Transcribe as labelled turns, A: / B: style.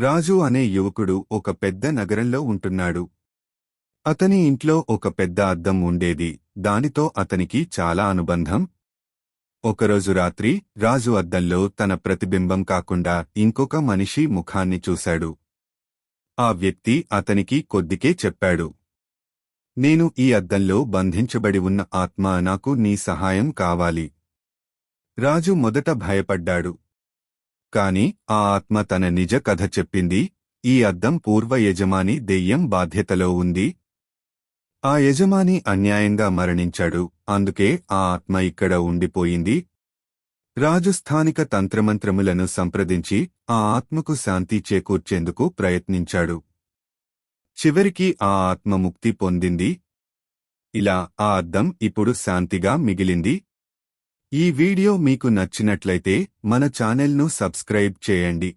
A: రాజు అనే యువకుడు ఒక పెద్ద నగరంలో ఉంటున్నాడు. అతని ఇంట్లో ఒక పెద్ద అద్దం ఉండేది. దానితో అతనికి చాలా అనుబంధం. ఒకరోజు రాత్రి రాజు అద్దంలో తన ప్రతిబింబం కాకుండా ఇంకొక మనిషి ముఖాన్ని చూశాడు. ఆ వ్యక్తి అతనికి కొద్దికే చెప్పాడు. నేను ఈ అద్దంలో బంధించబడి ఉన్న ఆత్మ నాకు నీ సహాయం కావాలి. రాజు మొదట భయపడ్డాడు. కాని ఆ ఆత్మ తన నిజ కథ చెప్పింది ఈ అద్దం పూర్వ యజమాని దెయ్యం బాధ్యతలో ఉంది. ఆ యజమాని అన్యాయంగా మరణించాడు అందుకే ఆ ఆత్మ ఇక్కడ ఉండిపోయింది. రాజు స్థానిక తంత్రమంత్రములను సంప్రదించి ఆ ఆత్మకు శాంతి చేకూర్చేందుకు ప్రయత్నించాడు. చివరికి ఆ ఆత్మ ముక్తి పొందింది. ఇలా ఆ అద్దం ఇప్పుడు శాంతిగా మిగిలింది. ఈ వీడియో మీకు నచ్చినట్లయితే మన ఛానెల్ను సబ్స్క్రైబ్ చేయండి.